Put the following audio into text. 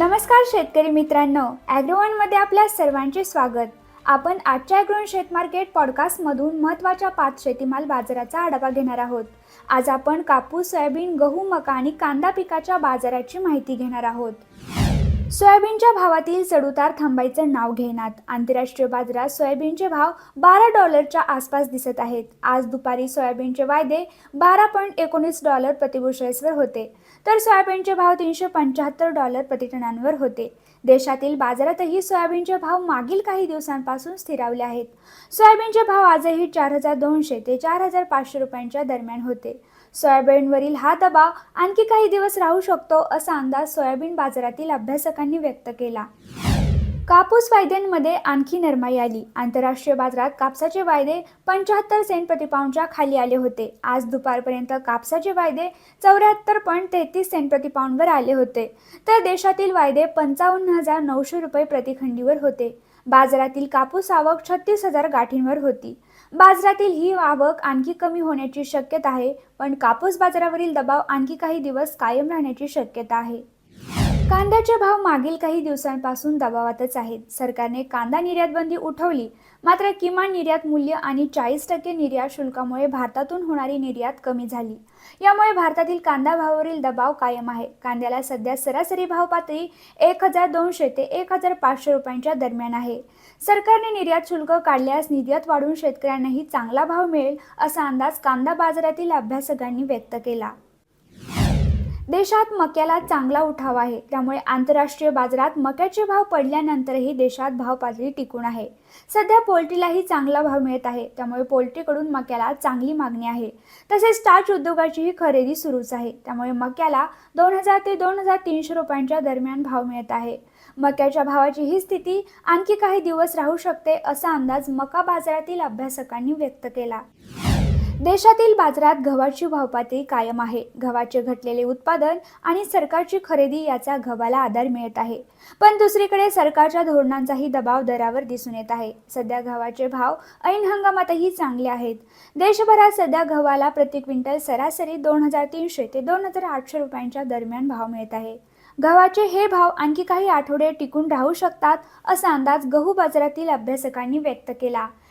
नमस्कार शेतकरी मित्रांनो ॲग्रोवनमध्ये आपल्या सर्वांचे स्वागत. आपण आजच्या ॲग्रोवन शेत मार्केट पॉडकास्टमधून महत्त्वाच्या पाच शेतीमाल बाजाराचा आढावा घेणार आहोत. आज आपण कापूस सोयाबीन गहू मका आणि कांदा पिकाच्या बाजाराची माहिती घेणार आहोत. सोयाबीनच्या भावातील चढउतार थांबायचं नाव घेण्यात आंतरराष्ट्रीय बाजारात सोयाबीनचे भाव बारा डॉलरच्या आसपास दिसत आहेत. आज दुपारी सोयाबीनचे वायदे बारा पॉईंट एकोणीस डॉलर प्रतिबुशेसवर होते. तर सोयाबीनचे भाव तीनशे पंच्याहत्तर डॉलर प्रतिटनांवर होते. देशातील बाजारातही सोयाबीनचे भाव मागील काही दिवसांपासून स्थिरावले आहेत. सोयाबीनचे भाव आजही चार हजार दोनशे ते चार हजार पाचशे रुपयांच्या दरम्यान होते. सोयाबीनवरील हा दबाव आणखी काही दिवस राहू शकतो असा अंदाज सोयाबीन बाजारातील अभ्यासकांनी व्यक्त केला. कापूस वायद्यांमध्ये आणखी नरमाई आली. आंतरराष्ट्रीय बाजारात कापसाचे वायदे पंच्याहत्तर सेंट प्रतिपाऊंडच्या खाली आले होते. आज दुपारपर्यंत कापसाचे वायदे चौऱ्याहत्तर पॉईंट तेहतीस सेंट प्रतिपाऊंडवर आले होते. तर देशातील वायदे पंचावन्न हजार नऊशे रुपये प्रतिखंडीवर होते. बाजारातील कापूस आवक छत्तीस हजार गाठींवर होती. बाजारातील ही आवक आणखी कमी होण्याची शक्यता आहे पण कापूस बाजारावरील दबाव आणखी काही दिवस कायम राहण्याची शक्यता आहे. कांद्याचे भाव मागील काही दिवसांपासून दबावातच आहेत. सरकारने कांदा निर्यात बंदी उठवली मात्र किमान निर्यात मूल्य आणि चाळीस टक्के निर्यात शुल्कामुळे भारतातून होणारी निर्यात कमी झाली. यामुळे भारतातील कांदा भावावरील दबाव कायम आहे. कांद्याला सध्या सरासरी भाव पातळी एक हजार दोनशे ते एक हजार पाचशे रुपयांच्या दरम्यान आहे. सरकारने निर्यात शुल्क काढल्यास निर्यात वाढून शेतकऱ्यांनाही चांगला भाव मिळेल असा अंदाज कांदा बाजारातील अभ्यासकांनी व्यक्त केला. देशात मक्याला चांगला उठाव आहे. त्यामुळे आंतरराष्ट्रीय बाजारात मक्याचे भाव पडल्यानंतरही देशात भाव पातळी टिकून आहे. सध्या पोल्ट्रीलाही चांगला भाव मिळत आहे. त्यामुळे पोल्ट्रीकडून मक्याला चांगली मागणी आहे. तसेच स्टार्च उद्योगाचीही खरेदी सुरूच आहे. त्यामुळे मक्याला दोन हजार ते दोन हजार तीनशे रुपयांच्या दरम्यान भाव मिळत आहे. मक्याच्या भावाची ही स्थिती आणखी काही दिवस राहू शकते असा अंदाज मका बाजारातील अभ्यासकांनी व्यक्त केला. देशातील बाजारात गव्हाची भावपातळी कायम आहे. गव्हाचे घटलेले उत्पादन आणि सरकारची खरेदी याचा गव्हाला आधार मिळत आहे. पण दुसरीकडे सरकारच्या धोरणांचाही दबाव दरावर दिसून येत आहे. सध्या गव्हाचे भाव ऐन हंगामातही चांगले आहेत. देशभरात सध्या गव्हाला प्रति क्विंटल सरासरी दोन हजार तीनशे ते दोन हजार आठशे रुपयांच्या दरम्यान भाव मिळत आहे. गव्हाचे हे भाव आणखी काही आठवडे टिकून राहू शकतात असा अंदाज गहू बाजारातील अभ्यासकांनी व्यक्त केला.